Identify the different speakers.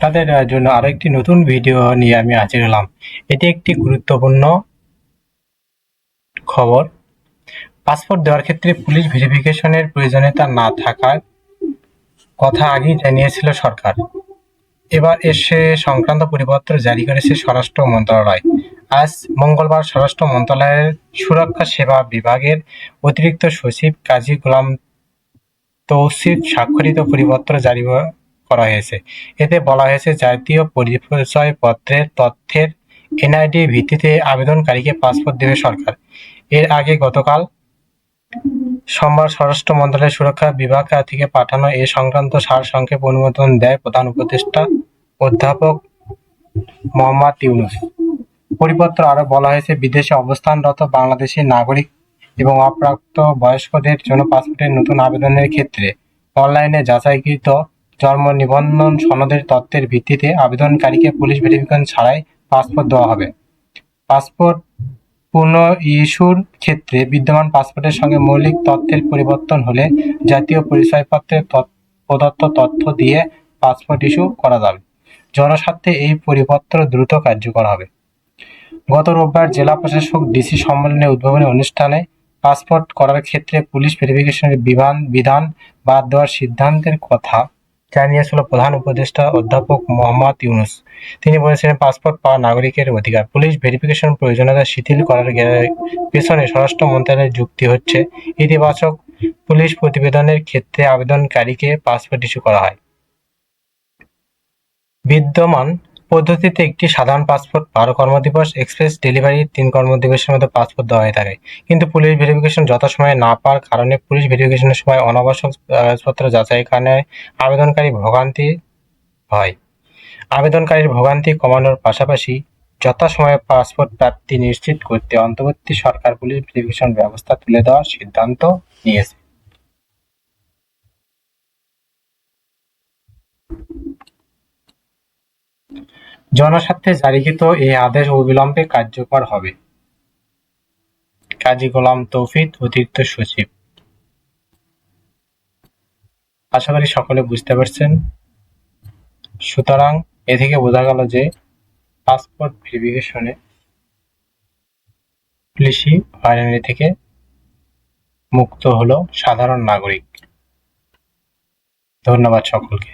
Speaker 1: তাদের জন্য আরও একটি নতুন ভিডিও নিয়ে আমি হাজির হলাম। এটি একটি গুরুত্বপূর্ণ খবর। পাসপোর্ট দেওয়ার ক্ষেত্রে পুলিশ ভেরিফিকেশনের প্রয়োজনীয়তা না থাকার কথা আগেই জানিয়েছিল সরকার। এবার এসে সংক্রান্ত পরিপত্র জারি করেছে স্বরাষ্ট্র মন্ত্রণালয়। আজ মঙ্গলবার স্বরাষ্ট্র মন্ত্রণালয়ের সুরক্ষা সেবা বিভাগের অতিরিক্ত সচিব কাজী গোলাম তৌসিফ স্বাক্ষরিত পরিপত্র জারি করা হয়েছে। এতে বলা হয়েছে, জাতীয় পরিচয় পত্রের তথ্যের এনআইডি ভিত্তিতে আবেদনকারীকে পাসপোর্ট দেবে সরকার। এর আগে গতকাল সোমবার স্বরাষ্ট্র মন্ত্রণালয়ের সুরক্ষা বিভাগ থেকে পাঠানো এ সংক্রান্ত সার সংক্ষেপ অনুমোদন দেয় প্রধান উপদেষ্টা অধ্যাপক মোহাম্মদ ইউনুস। পরিপত্র আরও বলা হয়েছে, বিদেশে অবস্থানরত বাংলাদেশি নাগরিক এবং অপ্রাপ্ত বয়স্কদের জন্য পাসপোর্টের নতুন আবেদনের ক্ষেত্রে অনলাইনে যাচাইকৃত জন্ম নিবন্ধন সনদের তথ্যের ভিত্তিতে আবেদনকারীকে পুলিশ ভেরিফিকেশন ছাড়াই পাসপোর্ট দেওয়া হবে। পাসপোর্ট পুনঃ ইস্যুর ক্ষেত্রে বিদ্যমান পাসপোর্টের সঙ্গে মৌলিক তথ্যের পরিবর্তন হলে জাতীয় পরিচয়পত্রের প্রদত্ত তথ্য দিয়ে পাসপোর্ট ইস্যু করা যাবে। জনস্বার্থে এই পরিপত্র দ্রুত কার্যকর হবে। গত রোববার জেলা প্রশাসক ডিসি সম্মেলনে উদ্বোধনী অনুষ্ঠানে পাসপোর্ট করার ক্ষেত্রে পুলিশ ভেরিফিকেশনের বিধান বাদ দেওয়ার সিদ্ধান্তের কথা জানিয়েছিল প্রধান উপদেষ্টা অধ্যাপক মোহাম্মদ ইউনুস। তিনি বলেছিলেন, পাসপোর্ট পাওয়া নাগরিকের অধিকার। পুলিশ ভেরিফিকেশন প্রয়োজনীয়তা শিথিল করার পেছনে স্বরাষ্ট্র মন্ত্রণালয়ের যুক্তি হচ্ছে, ইতিবাচক পুলিশ প্রতিবেদনের ক্ষেত্রে আবেদনকারীকে পাসপোর্ট ইস্যু করা হয়। বিদ্যমান পদ্ধতিতে একটি সাধারণ পাসপোর্ট, বারো কর্মদিবস, এক্সপ্রেস ডেলিভারি, তিন কর্মদিবসের মধ্যে পাসপোর্ট দেওয়া হয়ে থাকে। কিন্তু পুলিশ ভেরিফিকেশন যথাসময়ে না পাওয়ার কারণে পুলিশ ভেরিফিকেশনের সময় অনাবশ্যক কাগজপত্র যাচাইয়ের কারণে আবেদনকারী ভোগান্তি হয় আবেদনকারীর ভোগান্তি কমানোর পাশাপাশি যথাসময়ে পাসপোর্ট প্রাপ্তি নিশ্চিত করতে অন্তর্বর্তী সরকার পুলিশ ভেরিফিকেশন ব্যবস্থা তুলে দেওয়ার সিদ্ধান্ত নিয়েছে। জনস্বার্থে জারিকৃত এই আদেশ অবিলম্বে কার্যকর হবে। কাজী গোলাম তৌফিক অতিরিক্ত সচিব। আশা করি সকলে বুঝতে পারছেন। সুতরাং এ থেকে বোঝা গেল যে পাসপোর্ট ভেরিফিকেশনে পুলিশি হয়রানি থেকে মুক্ত হলো সাধারণ নাগরিক। ধন্যবাদ সকলকে।